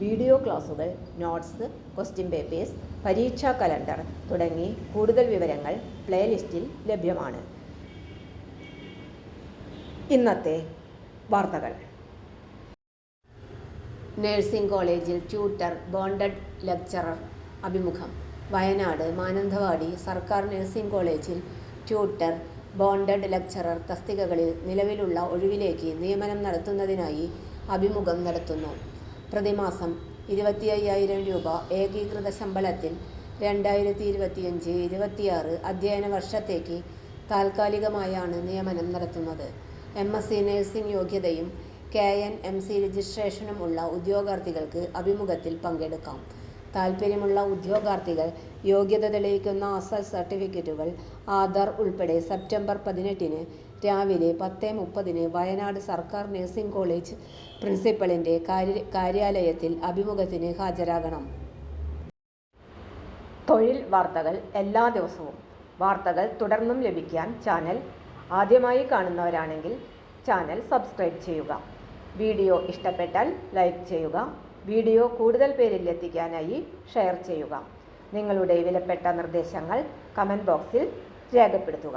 Video ക്ലാസുകൾ notes question papers പരീക്ഷാ calendar തുടങ്ങി കൂടുതൽ വിവരങ്ങൾ പ്ലേലിസ്റ്റിൽ ലഭ്യമാണ്. ഇന്നത്തെ വാർത്തകൾ. നഴ്സിംഗ് കോളേജിൽ ട്യൂട്ടർ ബോണ്ടഡ് ലെക്ചറർ അഭിമുഖം. വയനാട് മാനന്തവാടി സർക്കാർ നഴ്സിംഗ് കോളേജിൽ ട്യൂട്ടർ ബോണ്ടഡ് ലെക്ചറർ തസ്തികകളിൽ നിലവിലുള്ള ഒഴിവിലേക്ക് നിയമനം നടത്തുന്നതിനായി അഭിമുഖം നടത്തുന്നു. പ്രതിമാസം ഇരുപത്തി അയ്യായിരം രൂപ ഏകീകൃത ശമ്പളത്തിൽ രണ്ടായിരത്തി ഇരുപത്തിയഞ്ച് ഇരുപത്തിയാറ് അധ്യയന വർഷത്തേക്ക് താൽക്കാലികമായാണ് നിയമനം നടത്തുന്നത്. എം. എസ്. സി. നഴ്സിംഗ് യോഗ്യതയും കെ. എൻ. എം. സി. രജിസ്ട്രേഷനും ഉള്ള ഉദ്യോഗാർത്ഥികൾക്ക് അഭിമുഖത്തിൽ പങ്കെടുക്കാം. താൽപ്പര്യമുള്ള ഉദ്യോഗാർത്ഥികൾ യോഗ്യത തെളിയിക്കുന്ന അസൽ സർട്ടിഫിക്കറ്റുകൾ ആധാർ ഉൾപ്പെടെ സെപ്റ്റംബർ പതിനെട്ടിന് രാവിലെ പത്ത് മുപ്പതിന് വയനാട് സർക്കാർ നഴ്സിംഗ് കോളേജ് പ്രിൻസിപ്പലിന്റെ കാര്യ കാര്യാലയത്തിൽ അഭിമുഖത്തിന് ഹാജരാകണം. തൊഴിൽ വാർത്തകൾ എല്ലാ ദിവസവും. വാർത്തകൾ തുടർന്നും ലഭിക്കാൻ ചാനൽ ആദ്യമായി കാണുന്നവരാണെങ്കിൽ ചാനൽ സബ്സ്ക്രൈബ് ചെയ്യുക. വീഡിയോ ഇഷ്ടപ്പെട്ടാൽ ലൈക്ക് ചെയ്യുക. വീഡിയോ കൂടുതൽ പേരിൽ എത്തിക്കാനായി ഷെയർ ചെയ്യുക. നിങ്ങളുടെ വിലപ്പെട്ട നിർദ്ദേശങ്ങൾ കമന്റ് ബോക്സിൽ രേഖപ്പെടുത്തുക.